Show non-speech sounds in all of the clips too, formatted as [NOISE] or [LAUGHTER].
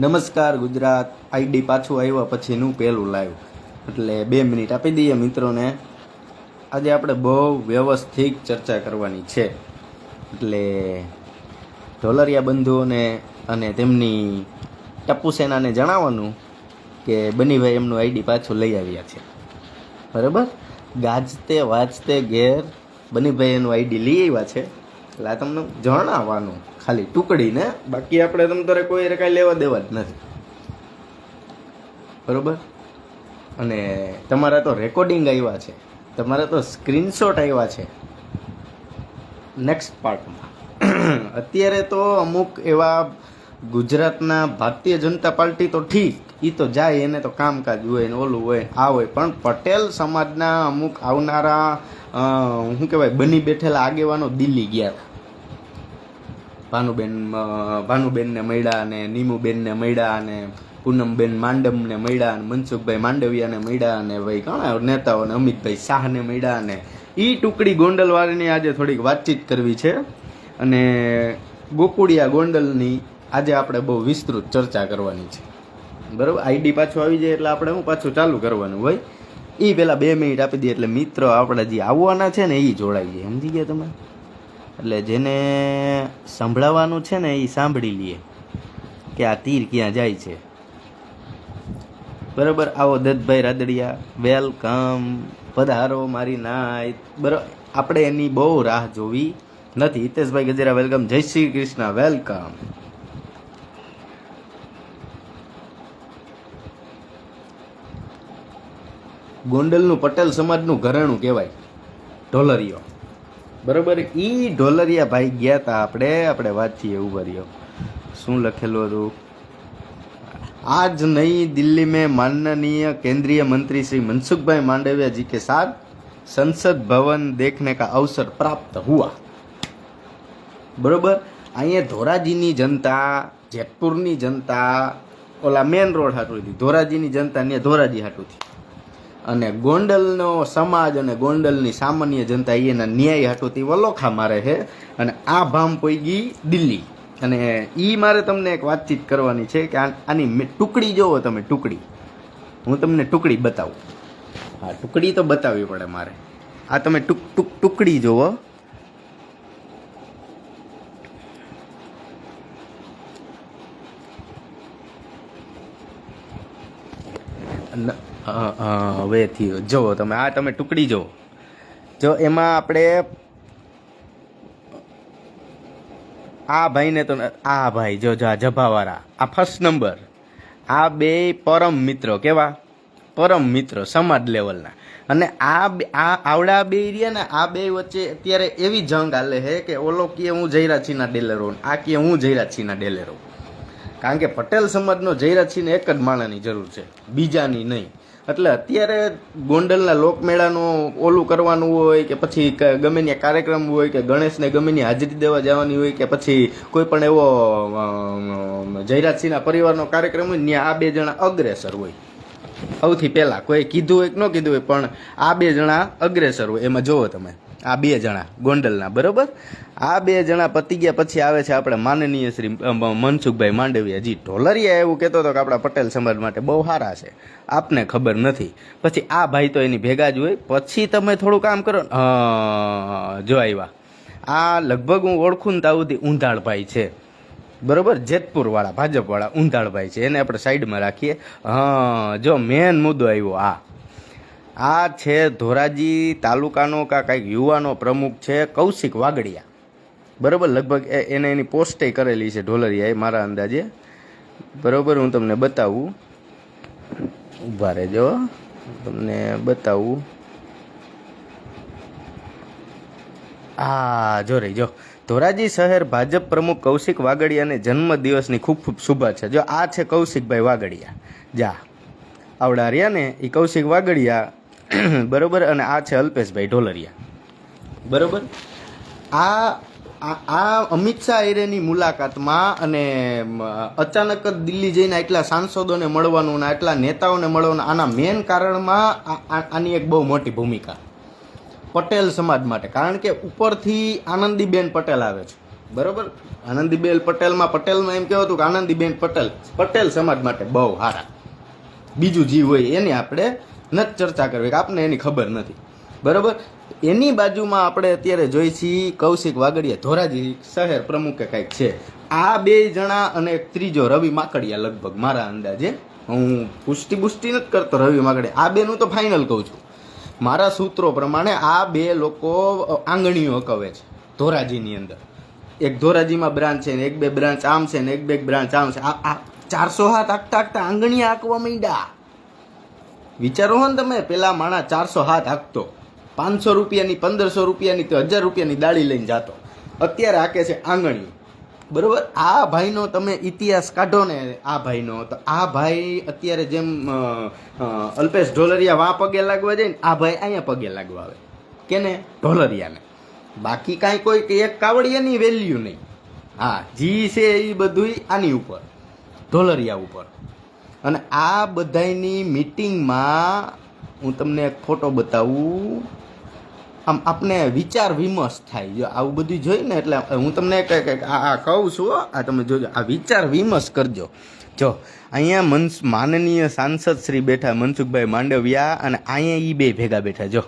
નમસ્કાર ગુજરાત. આઈડી પાછું આવ્યા પછીનું પહેલું લાઈવ એટલે બે મિનિટ આપી દઈએ મિત્રોને. આજે આપણે બહુ વ્યવસ્થિત ચર્ચા કરવાની છે. એટલે ઢોલરિયા બંધુઓને અને તેમની ટપ્પુ સેનાને જણાવવાનું કે બનીભાઈ એમનું આઈડી પાછું લઈ આવ્યા છે. બરાબર? ગાજતે, વાજતે ઘેર બનીભાઈ એનું આઈડી લઈ આવ્યા છે. એટલે આ તમને જણાવવાનું. ખાલી ટુકડીને બાકી આપણે તમ તારે કોઈ કાંઈ લેવા દેવા જ નથી. બરોબર? અને તમારા તો રેકોર્ડિંગ આવ્યા છે. તમારા તો સ્ક્રીનશોટ આવ્યા છે. નેક્સ્ટ પાર્ટમાં અત્યારે તો અમુક એવા ગુજરાતના ભારતીય જનતા પાર્ટી તો ઠીક એ તો જાય, એને તો કામકાજ હોય ને ઓલું હોય, આ હોય. પણ પટેલ સમાજના અમુક આવનારા શું કહેવાય, બની બેઠેલા આગેવાનો દિલ્હી ગયા હતા. ભાનુબેન ભાનુબેનને મળ્યા અને નીમુબેનને મળ્યા અને પૂનમબેન માંડમને મળ્યા અને મનસુખભાઈ માંડવિયાને મળ્યા અને ભાઈ ઘણા નેતાઓને અમિતભાઈ શાહને મળ્યા અને એ ટુકડી ગોંડલવાળીની આજે થોડીક વાતચીત કરવી છે. અને ગોકુડિયા ગોંડલની આજે આપણે બહુ વિસ્તૃત ચર્ચા કરવાની છે. બરાબર? આઈડી પાછું આવી જાય એટલે આપણે હું પાછું ચાલુ કરવાનું હોય. એ પહેલાં બે મિનિટ આપી દઈએ એટલે મિત્રો આપણે જે આવવાના છે ને એ જોડાઈ જાય. સમજી ગયા તમે? એટલે જેને સંભળાવવાનું છે ને એ સાંભળી લઈએ કે આ તીર ક્યાં જાય છે. બરાબર? આવો દત્તભાઈ રાદડિયા, વેલકમ. પધારો મારી નાય બરાબર આપણે એની બહુ રાહ જોવી નથી. હિતેશભાઈ ગજેરા, વેલકમ. જય શ્રી કૃષ્ણ, વેલકમ. ગોંડલનું પટેલ સમાજનું ઘરેણું કહેવાય. ઢોલરિયો. બરાબર? એ ઢોલરિયા ભાઈ ગયા હતા આપણે આપણે વાતથી એવું કર્યો શું લખેલું હતું? આજ નહીં દિલ્હી મેં માનનીય કેન્દ્રીય મંત્રી શ્રી મનસુખભાઈ માંડવિયાજી કે સાથ સંસદ ભવન દેખને કા અવસર પ્રાપ્ત હુઆ. બરોબર? અહીંયા ધોરાજીની જનતા, જેતપુરની જનતા, ઓલા મેન રોડ હાટું હતી ધોરાજીની જનતા અહીંયા ધોરાજી હાટુથી. અને ગોંડલનો સમાજ અને ગોંડલની સામાન્ય જનતા એના ન્યાય હાટોથી વલોખા મારે છે. અને આ ભામ પોઈ ગઈ દિલ્હી. અને ઈ મારે તમને એક વાતચીત કરવાની છે કે આની ટુકડી જોવો તમે, ટુકડી. હું તમને ટુકડી બતાવું. હા, ટુકડી તો બતાવવી પડે મારે. આ તમે ટુક ટુક ટુકડી જોવો. ન- અ, અ, હવે થયો જુઓ તમે આ તમે ટુકડી જુઓ જો એમાં આપણે આ ભાઈને તો આ ભાઈ જો આ જભાવાળા આ ફર્સ્ટ નંબર આ બે પરમ મિત્રો કેવા? પરમ મિત્રો સમાજ લેવલના અને આ આ આવડા બે રહ્યા ને આ બે વચ્ચે અત્યારે એવી જંગ હાલે છે કે ઓલો કે હું જયરાજસિંહના ડેલેરો આ કે હું જયરાજસિંહના ડેલેરો કારણ કે પટેલ સમાજનો જયરાજસિંહને એક જ માણાની જરૂર છે બીજાની નહીં. એટલે અત્યારે ગોંડલના લોકમેળાનું ઓલું કરવાનું હોય કે પછી ગમે ત્યાં કાર્યક્રમ હોય કે ગણેશને ગમે ત્યાં હાજરી દેવા જવાની હોય કે પછી કોઈ પણ એવો જયરાજસિંહના પરિવારનો કાર્યક્રમ હોય, ત્યાં આ બે જણા અગ્રેસર હોય. સૌથી પહેલાં કોઈ કીધું હોય કે ન કીધું હોય, પણ આ બે જણા અગ્રેસર હોય. એમાં જુઓ તમે. આ બે જણા, ગોંડલના, બરોબર? આ બે જણા પતી ગયા પછી આવે છે આપણે માનનીય શ્રી મનસુખભાઈ માંડવિયા. જી ઢોલરિયા એવું કહેતો હતો કે આપણા પટેલ સમાજ માટે બહુ સારા છે. આપને ખબર નથી. પછી આ ભાઈ તો એની ભેગા જ હોય. પછી તમે થોડું કામ કરો. જો આવ્યા આ લગભગ હું ઓળખું ને સુધી ઊંધાળભાઈ છે. બરોબર? જેતપુરવાળા, ભાજપવાળા ઊંધાળભાઈ છે. એને આપણે સાઈડમાં રાખીએ. હા, જો મેન મુદ્દો આવ્યો આ. આ છે ધોરાજી તાલુકાનો કા કંઈક યુવાનો પ્રમુખ છે કૌશિક વાગડિયા. બરાબર? લગભગ એને એની પોસ્ટે કરેલી છે ઢોલરિયાએ મારા અંદાજે. બરાબર? હું તમને બતાવું. ઊભા રહેજો. તમને બતાવું. આ, જો રહી, જો. ધોરાજી શહેર ભાજપ પ્રમુખ કૌશિક વાગડિયાને જન્મદિવસની ખૂબ ખૂબ શુભેચ્છા. જો આ છે કૌશિકભાઈ વાગડિયા. જા. આવડા ને એ કૌશિક વાગડિયા [CLEARS THROAT] બરોબર? અને આ છે અલ્પેશભાઈ ઢોલરિયા. બરોબર? આ, આ- અમિત શાહ એરેની મુલાકાતમાં અને અચાનક જ દિલ્હી જઈને એટલા સાંસદોને મળવાનું ને એટલા નેતાઓને મળવાનું, આના મેન કારણમાં આની એક બહુ મોટી ભૂમિકા. પટેલ સમાજ માટે. કારણ કે ઉપરથી આનંદીબેન પટેલ આવે છે. બરોબર? આનંદીબેન પટેલમાં પટેલમાં એમ કહેવું હતું કે આનંદીબેન પટેલ. પટેલ સમાજ માટે બહુ સારા બીજું જીવ હોય એને આપણે નથી ચર્ચા કરવી, કે આપને એની ખબર નથી. બરોબર? એની બાજુમાં આપણે અત્યારે જોઈ છીએ કૌશિક વાગડિયા ધોરાજી શહેર પ્રમુખે કંઈક છે. આ બે જણા અને એક ત્રીજો રવિ માકડિયા લગભગ મારા અંદાજે. હું પુષ્ટિ પુષ્ટિ નથી કરતો રવિ માકડિયા. આ બેનું તો ફાઇનલ કહું છું. મારા સૂત્રો પ્રમાણે આ બે લોકો આંગણીઓ કવે છે, ધોરાજીની અંદર. એક ધોરાજીમાં બ્રાન્ચ છે ને એક બે બ્રાન્ચ આમ છે ને એક બે બ્રાન્ચ આમ છે. આ ચારસો હાથ આખતા આખતા આંગણી આંકવા માંડ્યા. વિચારો હો ને તમે, પેલા માણા ચારસો હાથ હાંકતો. પાંચસો રૂપિયાની, પંદરસો રૂપિયાની તો હજાર રૂપિયાની દાળી લઈને જાતો. અત્યારે હાકે છે આંગણી. બરોબર? આ ભાઈનો તમે ઇતિહાસ કાઢો ને, આ ભાઈનો, તો આ ભાઈ અત્યારે જેમ અલ્પેશ ઢોલરિયા વા પગે લાગવા જાય ને, આ ભાઈ અહીંયા પગે લાગવા આવે. કેને? ઢોલરિયાને. બાકી કાંઈ કોઈ એક કાવડિયાની વેલ્યુ નહીં. હા, જી છે એ બધું આની ઉપર. ઢોલરિયા ઉપર. અને આ બધાયની મિટિંગમાં હું તમને એક ફોટો બતાવું. આમ આપને વિચાર વિમર્શ થાય. જો આવું બધું જોઈ ને એટલે હું તમને આ કહું છું આ તમે જોજો. આ વિચાર વિમર્શ કરજો. જો, અહીંયા મનસ, માનનીય સાંસદ શ્રી બેઠા મનસુખભાઈ માંડવિયા અને અહીંયા એ બે ભેગા બેઠા. જો.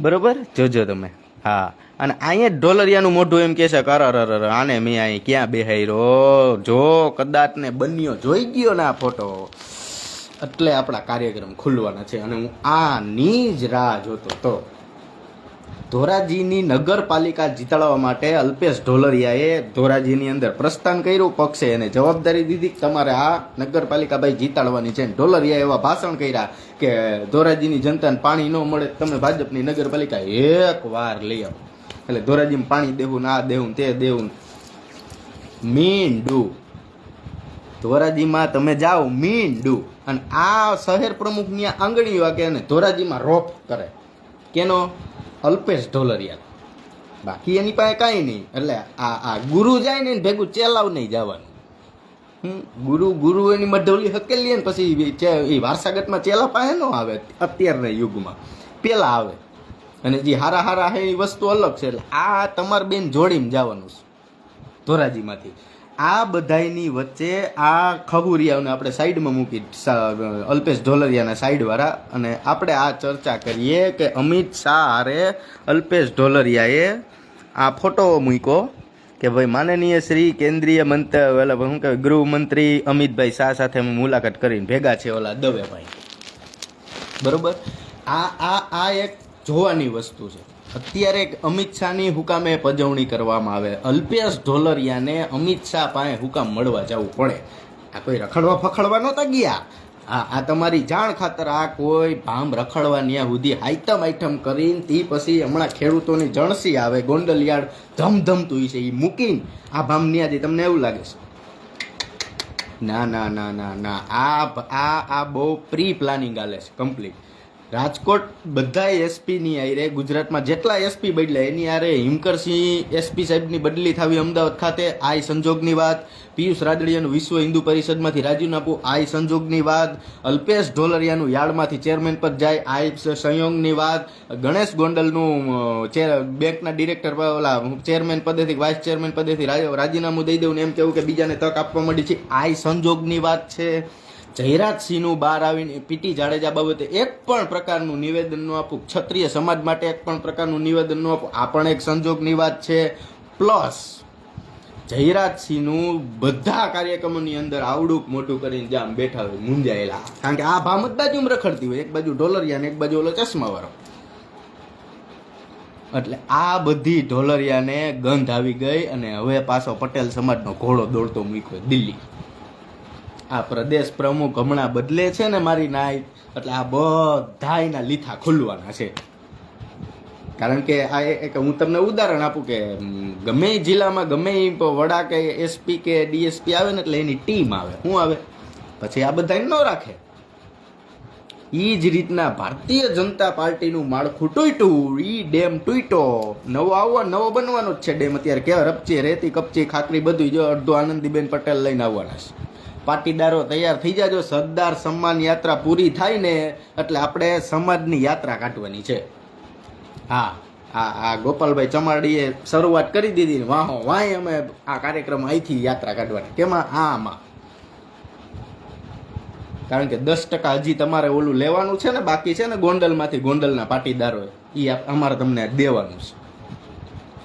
બરોબર? જોજો તમે. હા. અને અહીંયા ઢોલરિયાનું મોઢું એમ કહે છે કર અર આને મેં અહીં ક્યાં બેહાયરો? જો કદાચ ને બન્યો જોઈ ગયો ને આ ફોટો. એટલે આપણા કાર્યક્રમ ખુલવાના છે અને હું આની જ રાહ જોતો તો ધોરાજીની નગરપાલિકા જીતાડવા માટે અલ્પેશ ઢોલરિયાએ ધોરાજીની અંદર પ્રસ્થાન કર્યું, પક્ષે એને જવાબદારી દીધી કે તમારે આ નગરપાલિકા ભાઈ જીતાડવાની છે. ઢોલરિયા એવા ભાષણ કર્યા કે ધોરાજીની જનતાને પાણી ન મળે, તમે ભાજપની નગરપાલિકા એક વાર લઈ આવો. એટલે ધોરાજીમાં પાણી દેવું આ દેવું તે દેવું મીંડું. ધોરાજીમાં તમે જાઓ, મીંડું. અને આ શહેર પ્રમુખની આંગળી વાગે અને ધોરાજીમાં રોપ કરે. કેનો? અલ્પેશ ઢોલરિયા. બાકી એની પાસે કાંઈ નહીં. એટલે આ આ ગુરુ જાય ને ભેગું ચેલાવ નહીં જવાનું. ગુરુ ગુરુ એની મઢોલી હકેલી ને પછી એ વારસાગતમાં ચેલા પાસે ન આવે અત્યારના યુગમાં. પેલા આવે. અને જે હારા હારા છે એ વસ્તુ અલગ છે. એટલે આ તમારે બેન જોડીને જવાનું છે. ધોરાજીમાંથી. આ બધાયની વચ્ચે આ ખબુરિયાઓને આપણે સાઈડમાં મૂકી અલ્પેશ ઢોલરિયાના સાઈડવાળા અને આપણે આ ચર્ચા કરીએ કે અમિત શાહ હારે અલ્પેશ ઢોલરિયાએ આ ફોટો મૂક્યો કે ભાઈ માનનીય શ્રી કેન્દ્રીય મંત્ર, ઓલા શું કહેવાય, ગૃહમંત્રી અમિતભાઈ શાહ સાથે અમે મુલાકાત કરીને ભેગા છે ઓલા દવેભાઈ બરોબર? આ આ આ એક જોવાની વસ્તુ છે. અત્યારે અમિત શાહની હુકામે પજવણી કરવામાં આવે. અલ્પેશ ઢોલરિયાને અમિત શાહ પાસે હુકામ મળવા જવું પડે. આ કોઈ રખડવા ફખડવા નહોતા ગયા? આ આ તમારી જાણ ખાતર આ કોઈ ભામ રખડવા ન્યા સુધી આઈટમ આઈટમ કરીને તે પછી હમણાં ખેડૂતોની જણસી આવે, ગોંડલિયાળ ધમધમતું છે એ મૂકીને આ ભામ ન્યાથી તમને એવું લાગે છે? ના ના ના ના ના. આ આ આ બહુ પ્રી પ્લાનિંગ આલે છે કમ્પ્લીટ રાજકોટ બધા એસપીની આરે ગુજરાતમાં જેટલા એસપી બદલ્યા, એની આરે હિમકરસિંહ એસપી સાહેબની બદલી થવી અમદાવાદ ખાતે. આ સંજોગની વાત. પિયુષ રાદડિયાનું વિશ્વ હિન્દુ પરિષદમાંથી રાજીનામું આપવું આ સંજોગની વાત. અલ્પેશ ઢોલરિયાનું યાર્ડમાંથી ચેરમેન પર જાય. આ સંયોગની વાત. ગણેશ ગોંડલનું ચેર, બેંકના ડિરેક્ટર ઓલા, ચેરમેન પદેથી, વાઇસ ચેરમેન પદેથી રાજીનામું દઈ દેવું એમ કેવું કે બીજાને તક આપવા મળી છે. આ સંજોગની વાત છે. જયરાજસિંહનું બહાર આવીને પીટી જાડેજા બાબતે એક પણ પ્રકારનું નિવેદન ન આપવું ક્ષત્રિય સમાજ માટે એક પણ પ્રકારનું નિવેદન ન આપવું આ પણ એક સંજોગની વાત છે. પ્લસ, જયરાજસિંહનું બધા કાર્યક્રમોની અંદર આવડું મોટું કરીને જામ બેઠા હોય મુંજાયેલા કારણ કે આ ભામત બાજુ રખડતી હોય. એક બાજુ ઢોલરિયા ને એક બાજુ ઓલો ચશ્માવાળો. એટલે આ બધી ઢોલરિયાને ગંધ આવી ગઈ અને હવે પાછો પટેલ સમાજનો ઘોડો દોડતો મૂક્યો દિલ્હી. આ પ્રદેશ પ્રમુખ હમણાં બદલે છે ને મારી નાઈ, એટલે આ બધા એના લીથા ખુલવાના છે. કારણ કે આ એક હું તમને ઉદાહરણ આપું કે ગમે જિલ્લામાં, ગમે વડા કે એસપી કે ડીએસપી આવે ને એટલે એની ટીમ આવે. શું આવે? પછી આ બધા ન રાખે. એ જ રીતના ભારતીય જનતા પાર્ટીનું માળખું તૂટ્યું એ ડેમ તૂટ્યો. નવો આવવા, નવો બનવાનો જ છે ડેમ અત્યારે. કેવા રપચી, રેતી, કપચી, ખાકરી બધું જો અડધું આનંદીબેન પટેલ લઈને આવવાના છે. પાટીદારો તૈયાર થઈ જાજો. સરદાર સન્માન યાત્રા પૂરી થાય ને એટલે આપણે સમાજની યાત્રા કાઢવાની છે. હા આ આ ગોપાલભાઈ ચમાડીએ શરૂઆત કરી દીધી વાહો, વાંય અમે આ કાર્યક્રમ અહીંથી યાત્રા કાઢવાની. કેમાં? આમાં. કારણ કે દસ ટકા હજી તમારે ઓલું લેવાનું છે ને, બાકી છે ને ગોંડલમાંથી ગોંડલના પાટીદારો એ અમારે તમને દેવાનું છે.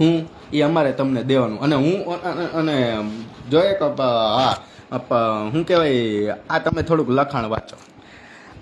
હું એ અમારે તમને દેવાનું. અને હું અને જોઈએ કે હા શું કહેવાય, આ તમે થોડુંક લખાણ વાંચો.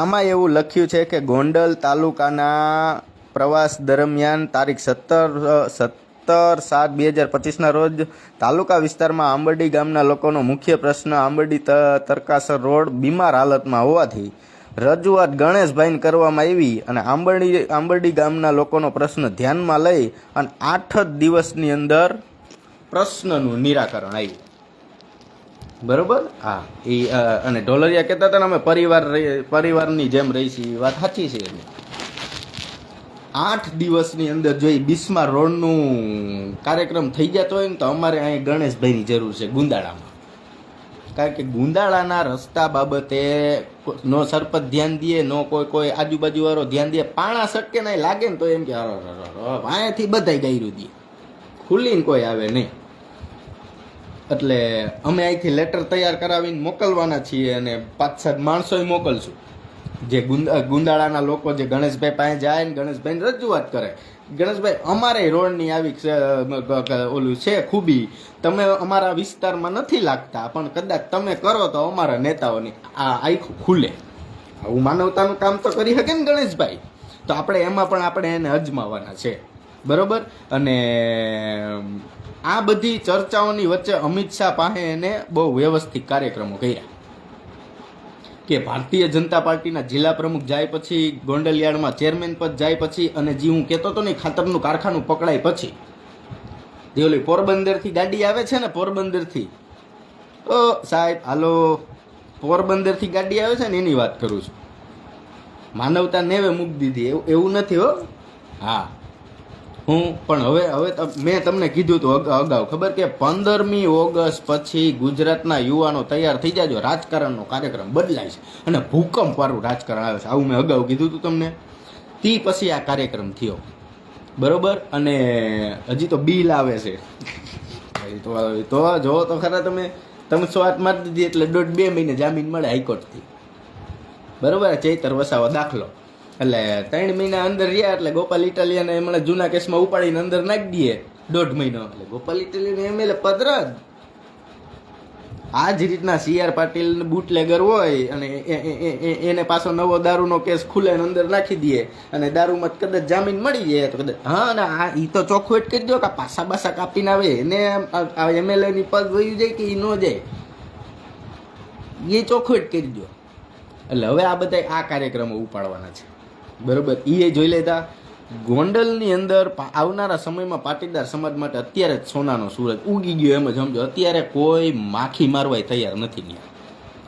આમાં એવું લખ્યું છે કે ગોંડલ તાલુકાના પ્રવાસ દરમિયાન તારીખ સત્તર સત્તર સાત બે હજાર પચીસના રોજ તાલુકા વિસ્તારમાં આંબરડી ગામના લોકોનો મુખ્ય પ્રશ્ન આંબરડી તરકાસર રોડ બીમાર હાલતમાં હોવાથી રજૂઆત ગણેશભાઈને કરવામાં આવી અને આંબરડી આંબરડી ગામના લોકોનો પ્રશ્ન ધ્યાનમાં લઈ અને આઠ જ દિવસની અંદર પ્રશ્નનું નિરાકરણ આવ્યું. બરોબર હા એ અને ઢોલરિયા કહેતા હતા ને અમે પરિવાર પરિવારની જેમ રહી છીએ એ વાત સાચી છે એની. આઠ દિવસની અંદર જો એ બિસ્મા રોડનું કાર્યક્રમ થઈ જતો હોય ને તો અમારે અહીં ગણેશભાઈની જરૂર છે ગુંદાળામાં કારણ કે ગુંદાળાના રસ્તા બાબતે નો સરપંચ ધ્યાન દે નો કોઈ કોઈ આજુબાજુ વાળો ધ્યાન દે પાણા સટકે નહીં લાગે ને તો એમ કે અહીંયાથી બધાય ગાયરું દે ખુલ્લીને કોઈ આવે નહીં એટલે અમે અહીંથી લેટર તૈયાર કરાવીને મોકલવાના છીએ અને પાંચ સાત માણસોય મોકલશું. જે ગુંદા ગુંદાળાના લોકો જે ગણેશભાઈ પાસે જાય ને ગણેશભાઈને રજૂઆત કરે. ગણેશભાઈ, અમારે રોડની આવી ઓલું છે ખૂબી. તમે અમારા વિસ્તારમાં નથી લાગતા, પણ કદાચ તમે કરો તો અમારા નેતાઓની આ આખું ખુલે. આવું માનવતાનું કામ તો કરી શકે ને ગણેશભાઈ? તો આપણે એમાં પણ આપણે એને અજમાવાના છે. બરોબર? અને આ બધી ચર્ચાઓની વચ્ચે અમિત શાહ પાસે એને બહુ વ્યવસ્થિત કાર્યક્રમો કર્યા. કે ભારતીય જનતા પાર્ટીના જિલ્લા પ્રમુખ જાય પછી ગોંડલયાર્ડમાં ચેરમેન પદ જાય પછી, અને જે હું કહેતો હતો ને, ખાતરનું કારખાનું પકડાય પછી. જે ઓલી પોરબંદરથી ગાડી આવે છે ને, પોરબંદરથી. ઓ સાહેબ, હાલો. પોરબંદરથી ગાડી આવે છે ને, એની વાત કરું છું. માનવતા નેવે મૂકી દીધી. એવું એવું નથી હો. હા. હું પણ હવે હવે મેં તમને કીધું હતું અગાઉ. ખબર કે પંદરમી ઓગસ્ટ પછી ગુજરાતના યુવાનો તૈયાર થઈ જાજો. રાજકારણનો કાર્યક્રમ બદલાય છે અને ભૂકંપ વાળું રાજકારણ આવે છે. આવું મેં અગાઉ કીધું હતું તમને. તી પછી આ કાર્યક્રમ થયો. બરોબર? અને હજી તો બિલ આવે છે. તો તો જો તો ખરા તમે. તમે સ્વાત મારી દીધી એટલે દોઢ બે મહિને જામીન મળે હાઈકોર્ટથી. બરોબર? ચૈતર વસાવા દાખલો. એટલે ત્રણ મહિના અંદર રહ્યા એટલે ગોપાલ ઇટાલિયાને એમણે જૂના કેસમાં ઉપાડીને અંદર નાખી દઈએ દોઢ મહિનો. એટલે ગોપાલ ઇટાલિયાને એમએલએ પદ રદ આ જ રીતના સીઆર પાટીલ બુટલેગર હોય અને એને પાછો નવો દારૂનો કેસ ખુલે ને અંદર નાખી દઈએ અને દારૂમાં કદાચ જામીન મળી જાય તો કદાચ હા અને આ એ તો ચોખ્ખું કરી દો કે પાસા બાસા કાપીને આવે. એને આ એમએલએ ની પદ વયું જાય કે એ ન જાય? એ ચોખ્ખું એટ કરી દો એટલે હવે આ બધા આ કાર્યક્રમો ઉપાડવાના છે. બરોબર. એ જોઈ લેતા ગોંડલની અંદર આવનારા સમયમાં પાટીદાર સમાજ માટે અત્યારે જ સોનાનો સૂરજ ઉગી ગયો એમ જ સમજો. અત્યારે કોઈ માખી મારવાય તૈયાર નથી ત્યાં.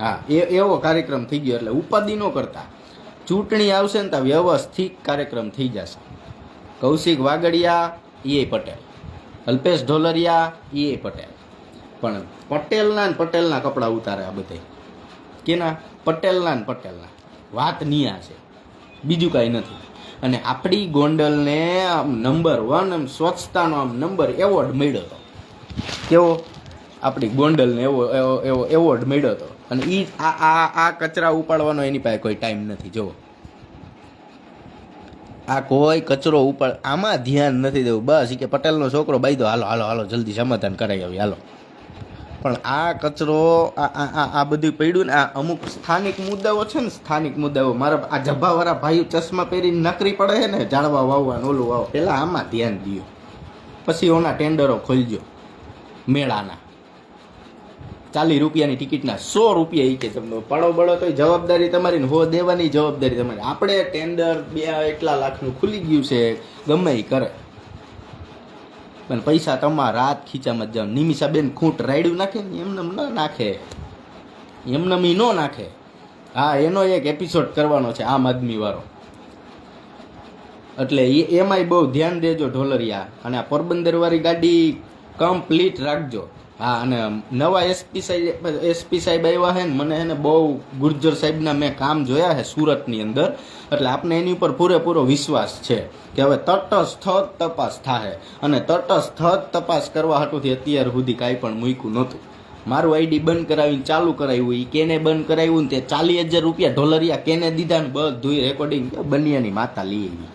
હા, એ, એવો કાર્યક્રમ થઈ ગયો એટલે ઉપાધિ ન કરતા. ચૂંટણી આવશે ને તો વ્યવસ્થિત કાર્યક્રમ થઈ જશે. કૌશિક વાગડિયા એ પટેલ. અલ્પેશ ઢોલરિયા એ પટેલ. પણ પટેલના ને પટેલના કપડાં ઉતારે આ બધે. કેના? પટેલના ને પટેલના. વાત નિયા છે. બીજું કાંઈ નથી. અને આપણી ગોંડલને આમ નંબર વન આમ સ્વચ્છતાનો આમ નંબર એવોર્ડ મળ્યો હતો. કેવો? આપણી ગોંડલને એવો એવો એવો એવોર્ડ મળ્યો હતો. અને એ આ આ આ કચરા ઉપાડવાનો એની પાસે કોઈ ટાઈમ નથી, જુઓ. આ કોઈ કચરો ઉપાડ, આમાં ધ્યાન નથી દેવું. બસ કે પટેલનો છોકરો બાઈ દો હાલો હાલો હાલો, જલ્દી સમાધાન કરાવી આવી, હાલો. પણ આ કચરો, આ આ બધું પડ્યું ને, આ અમુક સ્થાનિક મુદ્દાઓ છે ને, સ્થાનિક મુદ્દાઓ. મારા આ જબ્બાવાળા ભાઈઓ ચશ્મા પહેરીને નકરી પડે છે ને ઝાડવા વાવવાનું ઓલું વાવ. પહેલાં આમાં ધ્યાન દો પછી ઓના ટેન્ડરો ખોલજો. મેળાના. ચાલીસ રૂપિયાની ટિકિટના સો રૂપિયા એ કે તમને. પડો બળો તો જવાબદારી તમારી ને હો દેવાની જવાબદારી તમારી. આપણે ટેન્ડર બે, એટલા લાખનું ખુલી ગયું છે, ગમે એ કરે. પણ પૈસા તમારા રાત ખીચામાં જ જાવ. નિમિષાબેન ખૂંટ રાયડું નાખે ને એમને ન નાખે. એમને મી ન નાખે. હા, એનો એક એપિસોડ કરવાનો છે, આમ આદમી વાળો એટલે એ એમાંય બહુ ધ્યાન દેજો ઢોલરિયા, અને આ પોરબંદર વાળી ગાડી કમ્પ્લીટ રાખજો. હા, અને નવા એસપી સાહેબ એસપી સાહેબ આવ્યા છે ને, મને એને બહુ ગુર્જર સાહેબના મેં કામ જોયા છે સુરતની અંદર. એટલે આપણે એની ઉપર પૂરેપૂરો વિશ્વાસ છે કે હવે તટસ્થ તપાસ થાય અને તટસ્થ તપાસ કરવા હાટુથી અત્યાર સુધી કાંઈ પણ મૂક્યું નહોતું. મારું આઈડી બંધ કરાવીને ચાલુ કરાવ્યું એ કેને બંધ કરાવ્યું ને તે ચાલીસ હજાર રૂપિયા ઢોલરિયા કેને દીધા ને બધું રેકોર્ડિંગ બનિયાની માતા લઈ આવી.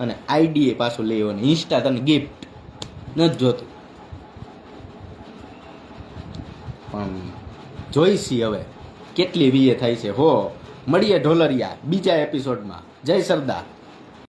અને આઈડી એ પાછું લઈ આવ્યો ને ઇન્સ્ટા તને ગિફ્ટ નથી જોતું. પણ જોઈશી હવે. કેટલી વીએ થાય છે. હો મળીએ ઢોલરિયા બીજા એપિસોડમાં જય સરદાર.